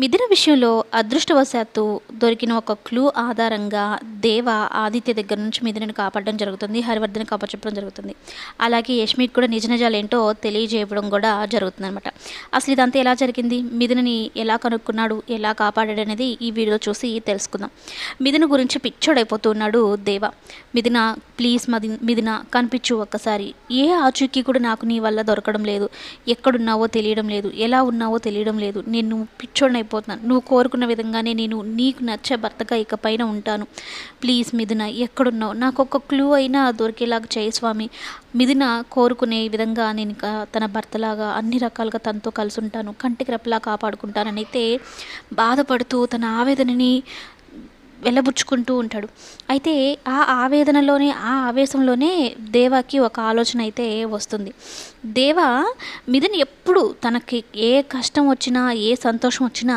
మిథున విషయంలో అదృష్టవశాత్తు దొరికిన ఒక క్లూ ఆధారంగా దేవ ఆదిత్య దగ్గర నుంచి మిథునని కాపాడడం జరుగుతుంది హరివర్ధన్ కాపాడడం జరుగుతుంది. అలాగే యష్మికి కూడా నిజ నిజాలు ఏంటో తెలియజేయడం కూడా జరుగుతుంది అనమాట అసలు ఇదంతా ఎలా జరిగింది? మిథునని ఎలా కనుక్కున్నాడు? ఎలా కాపాడాడు అనేది ఈ వీడియో చూసి తెలుసుకుందాం. మిథున గురించి పిచ్చోడైపోతున్నాడు దేవ. మిథున ప్లీజ్ మది మిథున కనిపించు ఒక్కసారి. ఏ ఆచూకీ కూడా నాకు నీ వల్ల దొరకడం లేదు. ఎక్కడున్నావో తెలియడం లేదు. ఎలా ఉన్నావో తెలియడం లేదు. నేను పిచ్చోడిని అయిపోతున్నాను. నువ్వు కోరుకున్న విధంగానే నేను నీకు నచ్చే భర్తగా ఇకపైన ఉంటాను. ప్లీజ్ మిథున ఎక్కడున్నావు? నాకు ఒక క్లూ అయినా దొరికేలాగా చేయి స్వామి. మిథున కోరుకునే విధంగా నేను తన భర్తలాగా అన్ని రకాలుగా తనతో కలిసి ఉంటాను. కంటికి రెప్పలా కాపాడుకుంటానని అయితే బాధపడుతూ తన ఆవేదనని వెళ్ళబుచ్చుకుంటూ ఉంటాడు. అయితే ఆ ఆవేదనలోనే ఆ ఆవేశంలోనే దేవాకి ఒక ఆలోచన అయితే వస్తుంది. దేవ మిథున్ ఎప్పుడు తనకి ఏ కష్టం వచ్చినా ఏ సంతోషం వచ్చినా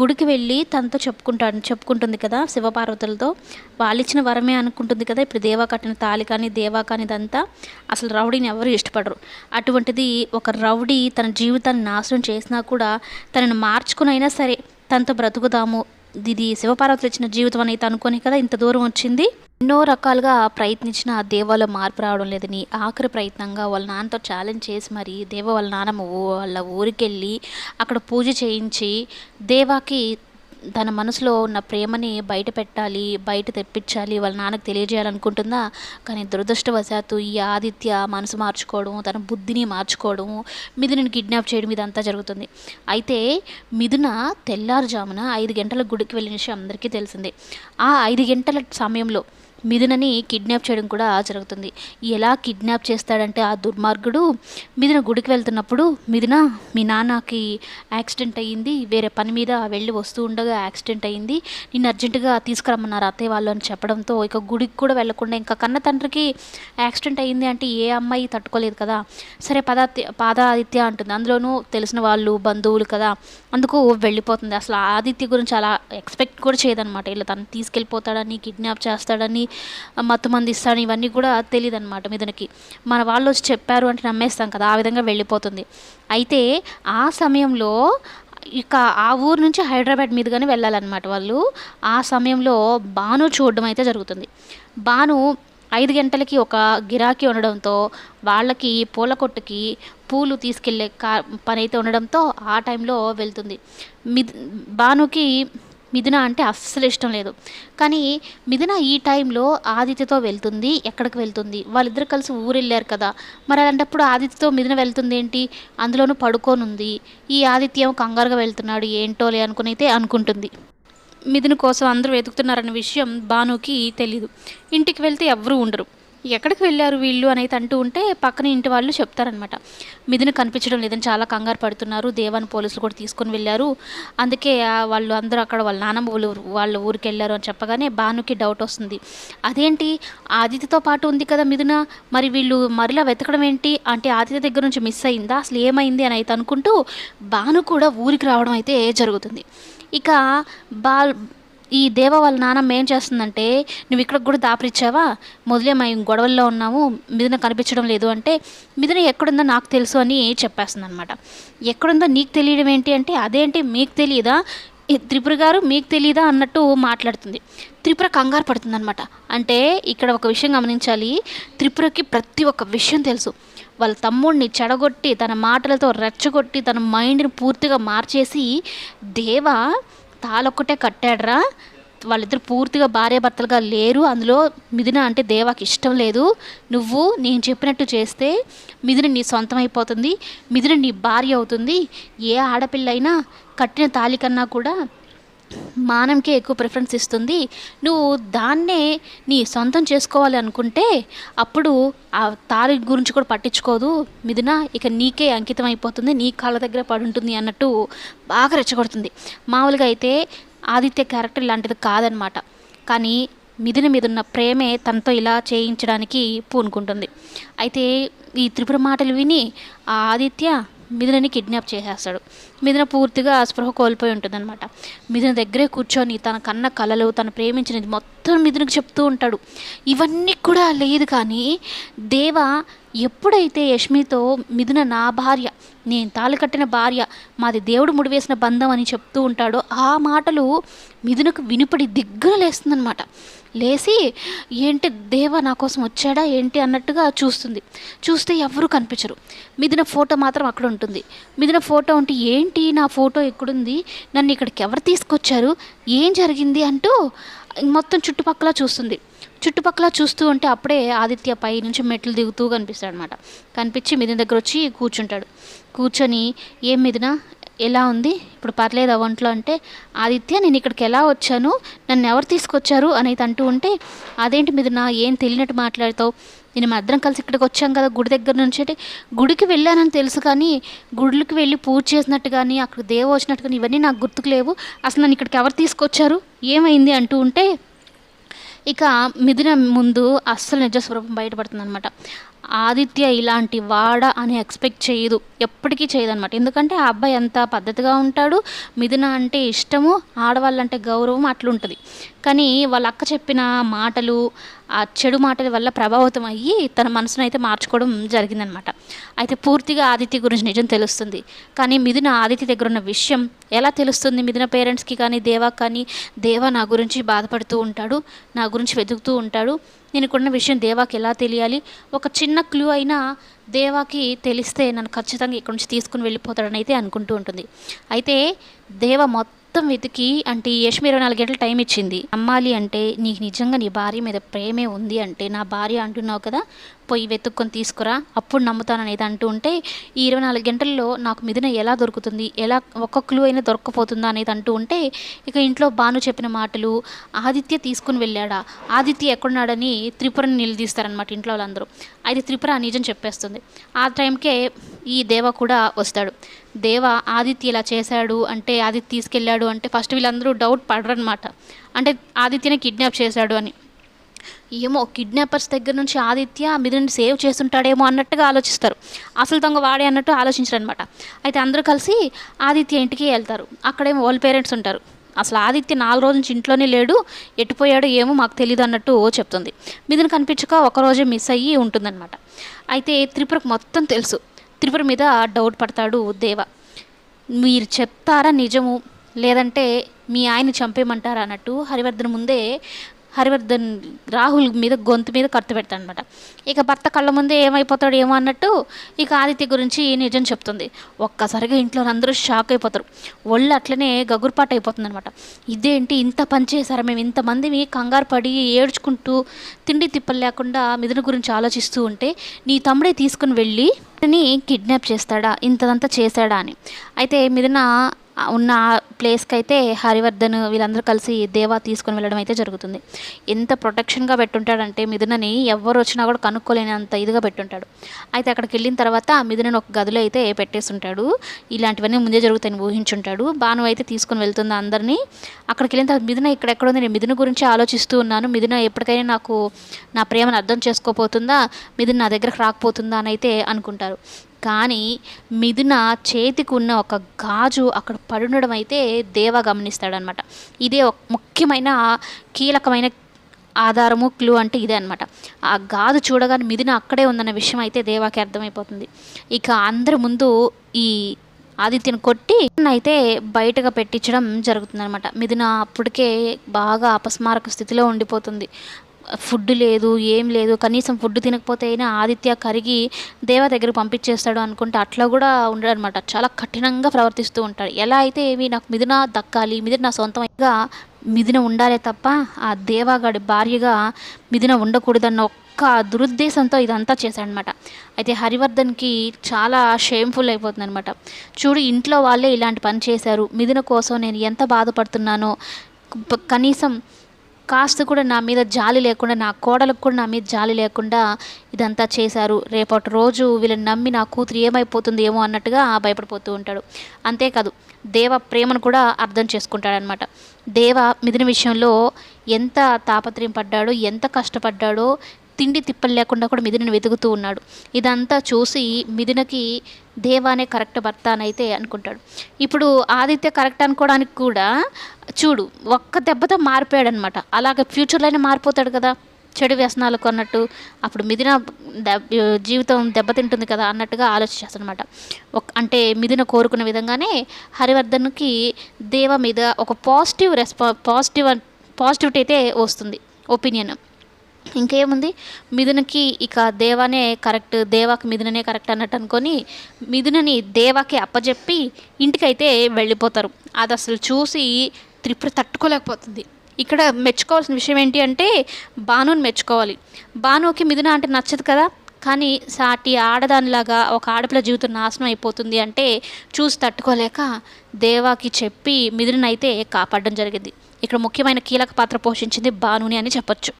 గుడికి వెళ్ళి తనతో చెప్పుకుంటాడు చెప్పుకుంటుంది కదా శివపార్వతులతో. వాళ్ళు ఇచ్చిన వరమే అనుకుంటుంది కదా ఇప్పుడు దేవా కట్టిన తాళి కానీ దేవా కానీ ఇదంతా. అసలు రౌడీని ఎవరు ఇష్టపడరు. అటువంటిది ఒక రౌడీ తన జీవితాన్ని నాశనం చేసినా కూడా తనను మార్చుకునైనా సరే తనతో బ్రతుకుదాము ఇది శివపార్వతులు ఇచ్చిన జీవితం అనేది అనుకోని కదా ఇంత దూరం వచ్చింది. ఎన్నో రకాలుగా ప్రయత్నించిన ఆ దేవాలో మార్పు రావడం లేదని ఆఖరి ప్రయత్నంగా వాళ్ళ నాన్నతో ఛాలెంజ్ చేసి మరి దేవ వాళ్ళ నాన్నమ్మ వాళ్ళ ఊరికెళ్ళి అక్కడ పూజ చేయించి దేవాకి తన మనసులో ఉన్న ప్రేమని బయట పెట్టాలి బయట తెప్పించాలి వాళ్ళ నాన్నకు తెలియజేయాలనుకుంటుందా? కానీ దురదృష్టవశాత్తు ఈ ఆదిత్య మనసు మార్చుకోవడం తన బుద్ధిని మార్చుకోవడం మిథునని కిడ్నాప్ చేయడం ఇదంతా జరుగుతుంది. అయితే మిథున తెల్లారుజామున ఐదు గంటల గుడికి వెళ్ళిన విషయం అందరికీ తెలిసిందే. ఆ ఐదు గంటల సమయంలో మిథునని కిడ్నాప్ చేయడం కూడా జరుగుతుంది. ఎలా కిడ్నాప్ చేస్తాడంటే ఆ దుర్మార్గుడు మిథున గుడికి వెళ్తున్నప్పుడు మిథున మీ నాన్నకి యాక్సిడెంట్ అయ్యింది. వేరే పని మీద వెళ్ళి వస్తూ ఉండగా యాక్సిడెంట్ అయ్యింది. నిన్ను అర్జెంటుగా తీసుకురమ్మన్నారు అత్తయ్య వాళ్ళు అని చెప్పడంతో ఇక గుడికి కూడా వెళ్ళకుండా ఇంకా కన్న తండ్రికి యాక్సిడెంట్ అయ్యింది అంటే ఏ అమ్మాయి తట్టుకోలేదు కదా. సరే పదాత్య పాదాదిత్య అంటుంది. అందులోనూ తెలిసిన వాళ్ళు బంధువులు కదా. అందుకు వెళ్ళిపోతుంది. అసలు ఆదిత్య గురించి అలా ఎక్స్పెక్ట్ కూడా చేయదనమాట ఇలా తను తీసుకెళ్ళిపోతాడని కిడ్నాప్ చేస్తాడని మత్తు మంది ఇవన్నీ కూడా తెలియదు అనమాట మిథునకి. మన వాళ్ళు వచ్చి చెప్పారు అంటే నమ్మేస్తాం కదా ఆ విధంగా వెళ్ళిపోతుంది. అయితే ఆ సమయంలో ఇక ఆ ఊరు నుంచి హైదరాబాద్ మీదుగానే వెళ్ళాలన్నమాట వాళ్ళు. ఆ సమయంలో బాను చూడడం అయితే జరుగుతుంది. బాను ఐదు గంటలకి ఒక గిరాకీ ఉండడంతో వాళ్ళకి పూల కొట్టుకి పూలు తీసుకెళ్ళే కా పని అయితే ఉండడంతో ఆ టైంలో వెళ్తుంది. మి బానుకి మిథున అంటే అస్సలు ఇష్టం లేదు. కానీ మిథున ఈ టైంలో ఆదిత్యతో వెళ్తుంది ఎక్కడికి వెళ్తుంది? వాళ్ళిద్దరు కలిసి ఊరు వెళ్ళారు కదా. మరి అలాంటప్పుడు ఆదిత్యతో మిథున వెళ్తుంది ఏంటి అందులోనూ పడుకోనుంది. ఈ ఆదిత్యం కంగారుగా వెళ్తున్నాడు ఏంటోలే అనుకుని అయితే అనుకుంటుంది. మిథున కోసం అందరూ వెతుకుతున్నారన్న విషయం భానుకి తెలీదు. ఇంటికి వెళ్తే ఎవరూ ఉండరు. ఎక్కడికి వెళ్ళారు వీళ్ళు అనేది అంటూ ఉంటే పక్కన ఇంటి వాళ్ళు చెప్తారనమాట మిథున కనిపించడం లేదని చాలా కంగారు పడుతున్నారు. దేవాన్ని పోలీసులు కూడా తీసుకొని వెళ్ళారు. అందుకే వాళ్ళు అందరూ అక్కడ వాళ్ళ నానమ్మ వాళ్ళు వాళ్ళ ఊరికి వెళ్ళారు అని చెప్పగానే భానుకి డౌట్ వస్తుంది. అదేంటి? ఆదిత్యతో పాటు ఉంది కదా మిథున. మరి వీళ్ళు మరిలా వెతకడం ఏంటి? అంటే ఆదిత్య దగ్గర నుంచి మిస్ అయిందా? అసలు ఏమైంది అని అయితే అనుకుంటూ భాను కూడా ఊరికి రావడం అయితే జరుగుతుంది. ఇక బాల్ ఈ దేవ వాళ్ళ నాన్నమ్మ ఏం చేస్తుందంటే నువ్వు ఇక్కడ కూడా దాపరిచ్చావా? మొదలే మేము గొడవల్లో ఉన్నాము మిథున కనిపించడం లేదు అంటే మిథున ఎక్కడుందో నాకు తెలుసు అని చెప్పేస్తుంది అనమాట ఎక్కడుందో నీకు తెలియడం ఏంటి అంటే అదేంటి మీకు తెలియదా త్రిపుర గారు మీకు తెలియదా అన్నట్టు మాట్లాడుతుంది. త్రిపుర కంగారు పడుతుంది అనమాట అంటే ఇక్కడ ఒక విషయం గమనించాలి. త్రిపురకి ప్రతి ఒక్క విషయం తెలుసు. వాళ్ళ తమ్ముడిని చెడగొట్టి తన మాటలతో రెచ్చగొట్టి తన మైండ్ని పూర్తిగా మార్చేసి దేవ తాళొక్కటే కట్టాడరా. వాళ్ళిద్దరు పూర్తిగా భార్యాభర్తలుగా లేరు. అందులో మిథున అంటే దేవాకి ఇష్టం లేదు. నువ్వు నేను చెప్పినట్టు చేస్తే మిథున నీ సొంతం అయిపోతుంది మిథున నీ భార్య అవుతుంది. ఏ ఆడపిల్ల అయినా కట్టిన తాళి కన్నా కూడా మానంకే ఎక్కువ ప్రిఫరెన్స్ ఇస్తుంది. నువ్వు దాన్నే నీ సొంతం చేసుకోవాలి అనుకుంటే అప్పుడు ఆ తారి గురించి కూడా పట్టించుకోదు. మిథున ఇక నీకే అంకితం అయిపోతుంది. నీ కాళ్ళ దగ్గర పడి ఉంటుంది అన్నట్టు బాగా రెచ్చగొడుతుంది. మామూలుగా అయితే ఆదిత్య క్యారెక్టర్ ఇలాంటిది కాదనమాట. కానీ మిథున మీద ఉన్న ప్రేమే తనతో ఇలా చేయించడానికి పూనుకుంటుంది. అయితే ఈ త్రిపుర మాటలు విని ఆ ఆదిత్య మిథునని కిడ్నాప్ చేసేస్తాడు. మిథున పూర్తిగా అస్పృహ కోల్పోయి ఉంటుందన్నమాట. మిథున దగ్గరే కూర్చొని తన కన్న కలలు తను ప్రేమించినది మొత్తం మొత్తం మిథునకు చెప్తూ ఉంటాడు. ఇవన్నీ కూడా లేదు కానీ దేవ ఎప్పుడైతే యష్మితో మిథున నా భార్య నేను తాళి కట్టిన భార్య మాది దేవుడు ముడివేసిన బంధం అని చెప్తూ ఉంటాడో ఆ మాటలు మిథునకు వినిపడి దిగ్గున లేస్తుందనమాట లేచి ఏంటి దేవ నా కోసం వచ్చాడా ఏంటి అన్నట్టుగా చూస్తుంది. చూస్తే ఎవరు కనిపించరు. మిథున ఫోటో మాత్రం అక్కడ ఉంటుంది. మిథున ఫోటో ఉంటే ఏంటి నా ఫోటో ఎక్కడుంది నన్ను ఇక్కడికి ఎవరు తీసుకొచ్చారు ఏం జరిగింది అంటూ మొత్తం చుట్టుపక్కల చూస్తుంది. చుట్టుపక్కల చూస్తూ ఉంటే అప్పుడే ఆదిత్య పై నుంచి మెట్లు దిగుతూ కనిపిస్తాడు అనమాట కనిపించి మిథున దగ్గర వచ్చి కూర్చుంటాడు. కూర్చొని ఏం మిథున ఎలా ఉంది? ఇప్పుడు పర్లేదు ఒంట్లో? అంటే ఆదిత్య నేను ఇక్కడికి ఎలా వచ్చాను? నన్ను ఎవరు తీసుకొచ్చారు? అనేది అంటూ ఉంటే అదేంటి మీద నా ఏం తెలియనట్టు మాట్లాడతావు? నేను మద్దరం కలిసి ఇక్కడికి వచ్చాం కదా గుడి దగ్గర నుంచి. అంటే గుడికి వెళ్ళానని తెలుసు కానీ గుడికి వెళ్ళి పూజ చేసినట్టు కానీ అక్కడ దేవ వచ్చినట్టు కానీ ఇవన్నీ నాకు గుర్తుకు లేవు. అసలు నన్ను ఇక్కడికి ఎవరు తీసుకొచ్చారు? ఏమైంది? అంటూ ఉంటే ఇక మిథున ముందు అస్సలు నిజస్వరూపం బయటపడుతుంది అనమాట ఆదిత్య ఇలాంటి వాడ అని ఎక్స్పెక్ట్ చేయదు. ఎప్పటికీ చేయదనమాట ఎందుకంటే ఆ అబ్బాయి ఎంత పద్ధతిగా ఉంటాడు మిథున అంటే ఇష్టము ఆడవాళ్ళంటే గౌరవం అట్లుంటుంది. కానీ వాళ్ళ అక్క చెప్పిన మాటలు ఆ చెడు మాటల వల్ల ప్రభావితం అయ్యి తన మనసును అయితే మార్చుకోవడం జరిగిందనమాట అయితే పూర్తిగా ఆదిత్య గురించి నిజం తెలుస్తుంది. కానీ మిథున ఆదిత్య దగ్గర ఉన్న విషయం ఎలా తెలుస్తుంది? మిథున పేరెంట్స్కి కానీ దేవా కానీ దేవా నా గురించి బాధపడుతూ ఉంటాడు నా గురించి వెతుకుతూ ఉంటాడు నేను విషయం దేవాకి ఎలా తెలియాలి? ఒక చిన్న క్లూ అయినా దేవాకి తెలిస్తే నన్ను ఖచ్చితంగా ఇక్కడి నుంచి తీసుకుని వెళ్ళిపోతాడని అయితే అనుకుంటూ ఉంటుంది. అయితే దేవ మొత్తం మొత్తం వెతికి అంటే యశ్మి ఇరవై నాలుగు గంటలు టైం ఇచ్చింది. అమ్మాలి అంటే నీకు నిజంగా నీ భార్య మీద ప్రేమే ఉంది అంటే నా భార్య అంటున్నావు కదా పోయి వెతుక్కొని తీసుకురా అప్పుడు నమ్ముతాను అనేది అంటూ ఉంటే ఈ ఇరవై నాలుగు గంటల్లో నాకు మిదిన ఎలా దొరుకుతుంది ఎలా ఒక్క క్లూ అయినా దొరకపోతుందా అనేది అంటూ ఉంటే ఇక ఇంట్లో భాను చెప్పిన మాటలు ఆదిత్య తీసుకుని వెళ్ళాడా? ఆదిత్య ఎక్కడున్నాడని త్రిపురని నిలదీస్తారనమాట ఇంట్లో వాళ్ళందరూ. అయితే త్రిపుర నిజం చెప్పేస్తుంది. ఆ టైంకే ఈ దేవ కూడా వస్తాడు. దేవ ఆదిత్య ఇలా చేశాడు అంటే ఆదిత్య తీసుకెళ్ళాడు అంటే ఫస్ట్ వీళ్ళందరూ డౌట్ పడరనమాట అంటే ఆదిత్యని కిడ్నాప్ చేశాడు అని. ఏమో కిడ్నాపర్స్ దగ్గర నుంచి ఆదిత్య మిథుని సేవ్ చేస్తుంటాడేమో అన్నట్టుగా ఆలోచిస్తారు. అసలు దొంగ వాడే అన్నట్టు ఆలోచించరు అనమాట అయితే అందరూ కలిసి ఆదిత్య ఇంటికి వెళ్తారు. అక్కడేమో వాళ్ళ పేరెంట్స్ ఉంటారు. అసలు ఆదిత్య నాలుగు రోజుల నుంచి ఇంట్లోనే లేడు ఎట్టుపోయాడో ఏమో మాకు తెలియదు అన్నట్టు చెప్తుంది. మిథున్ కనిపించక ఒకరోజే మిస్ అయ్యి ఉంటుందన్నమాట. అయితే త్రిపురకు మొత్తం తెలుసు. త్రిపుర మీద డౌట్ పడతాడు దేవ. మీరు చెప్తారా నిజము? లేదంటే మీ ఆయన చంపేయమంటారా అన్నట్టు హరివర్ధన్ ముందే హరివర్ధన్ రాహుల్ మీద గొంతు మీద కత్తి పెడతాడనమాట ఇక భర్త కళ్ళ ముందే ఏమైపోతాడు ఏమో అన్నట్టు ఇక ఆదిత్య గురించి నిజం చెప్తుంది. ఒక్కసారిగా ఇంట్లో అందరూ షాక్ అయిపోతారు. ఒళ్ళు అట్లనే గగురుపాటు అయిపోతుంది అనమాట ఇదేంటి ఇంత పని చేశారా మేము? ఇంతమంది కంగారు పడి ఏడ్చుకుంటూ తిండి తిప్పలు లేకుండా మిథున గురించి ఆలోచిస్తూ ఉంటే నీ తమ్ముడే తీసుకుని వెళ్ళి కిడ్నాప్ చేస్తాడా? ఇంతదంతా చేశాడా అని. అయితే మిథున ఉన్న ప్లేస్కి అయితే హరివర్ధన్ వీళ్ళందరూ కలిసి దేవా తీసుకొని వెళ్ళడం అయితే జరుగుతుంది. ఎంత ప్రొటెక్షన్గా పెట్టుంటాడంటే మిథునని ఎవరు వచ్చినా కూడా కనుక్కోలేనంత ఇదిగా పెట్టుంటాడు. అయితే అక్కడికి వెళ్ళిన తర్వాత మిథునని ఒక గదిలో అయితే పెట్టేస్తుంటాడు ఇలాంటివన్నీ ముందే జరుగుతాయని ఊహించుంటాడు. బాను అయితే తీసుకొని వెళ్తుంది అందరినీ. అక్కడికి వెళ్ళిన తర్వాత మిథున ఇక్కడెక్కడ ఉంది. నేను మిథున గురించి ఆలోచిస్తూ ఉన్నాను. మిథున ఎప్పటికైనా నాకు నా ప్రేమను అర్థం చేసుకోపోతుందా మిథున నా దగ్గరకు రాకపోతుందా? అని అయితే అనుకుంటారు. కానీ మిథున చేతికి ఉన్న ఒక గాజు అక్కడ పడుండడం అయితే దేవ గమనిస్తాడనమాట ఇదే ఒక ముఖ్యమైన కీలకమైన ఆధారము క్లూ అంటే ఇదే అనమాట ఆ గాజు చూడగానే మిథున అక్కడే ఉందన్న విషయం అయితే దేవాకి అర్థమైపోతుంది. ఇక అందరి ముందు ఈ ఆదిత్యను కొట్టి అయితే బయటగా పెట్టించడం జరుగుతుందనమాట మిథున అప్పటికే బాగా అపస్మారక స్థితిలో ఉండిపోతుంది. ఫుడ్ లేదు ఏం లేదు కనీసం ఫుడ్ తినకపోతే అయినా ఆదిత్య కరిగి దేవ దగ్గర పంపించేస్తాడు అనుకుంటే అట్లా కూడా ఉండడు అనమాట చాలా కఠినంగా ప్రవర్తిస్తూ ఉంటాడు. ఎలా అయితే ఏమి నాకు మిథున దక్కాలి మిథున నా సొంతంగా మిథున ఉండాలే తప్ప ఆ దేవాగాడి భార్యగా మిథున ఉండకూడదన్న ఒక్క దురుద్దేశంతో ఇదంతా చేశాడనమాట అయితే హరివర్ధన్కి చాలా షేమ్ఫుల్ అయిపోతుంది అనమాట చూడు ఇంట్లో వాళ్ళే ఇలాంటి పని చేశారు. మిథున కోసం నేను ఎంత బాధపడుతున్నానో కనీసం కాస్త కూడా నా మీద జాలి లేకుండా నా కోడలకు కూడా నా మీద జాలి లేకుండా ఇదంతా చేశారు. రేపటి రోజు వీళ్ళని నమ్మి నా కూతురు ఏమైపోతుంది ఏమో అన్నట్టుగా భయపడిపోతూ ఉంటాడు. అంతేకాదు దేవ ప్రేమను కూడా అర్థం చేసుకుంటాడనమాట దేవ మిథున విషయంలో ఎంత తాపత్రయం పడ్డాడో ఎంత కష్టపడ్డాడో తిండి తిప్పలు లేకుండా కూడా మిథునని వెతుకుతూ ఉన్నాడు. ఇదంతా చూసి మిథునకి దేవానే కరెక్ట్ భర్త అని అయితే అనుకుంటాడు. ఇప్పుడు ఆదిత్య కరెక్ట్ అనుకోవడానికి కూడా చూడు ఒక్క దెబ్బతో మారిపోయాడు అనమాట అలాగే ఫ్యూచర్లోనే మారిపోతాడు కదా. చెడు వ్యసనాలకు అన్నట్టు అప్పుడు మిథున జీవితం దెబ్బతింటుంది కదా అన్నట్టుగా ఆలోచిస్తానమాట ఒక అంటే మిథున కోరుకున్న విధంగానే హరివర్ధన్కి దేవ మీద ఒక పాజిటివ్ రెస్పా పాజిటివ్ పాజిటివిటీ అయితే వస్తుంది. ఒపీనియన్. ఇంకేముంది? మిథునకి ఇక దేవానే కరెక్ట్ దేవాకి మిథుననే కరెక్ట్ అన్నట్టు అనుకొని మిథునని దేవాకి అప్పజెప్పి ఇంటికైతే వెళ్ళిపోతారు. అది అసలు చూసి త్రిపుర తట్టుకోలేకపోతుంది. ఇక్కడ మెచ్చుకోవాల్సిన విషయం ఏంటి అంటే బానుని మెచ్చుకోవాలి. బానుకి మిథున అంటే నచ్చదు కదా? కానీ సాటి ఆడదానిలాగా ఒక ఆడపిల్ల జీవితం నాశనం అయిపోతుంది అంటే చూసి తట్టుకోలేక దేవాకి చెప్పి మిథునైతే అయితే కాపాడడం జరిగింది. ఇక్కడ ముఖ్యమైన కీలక పాత్ర పోషించింది బానుని అని చెప్పొచ్చు.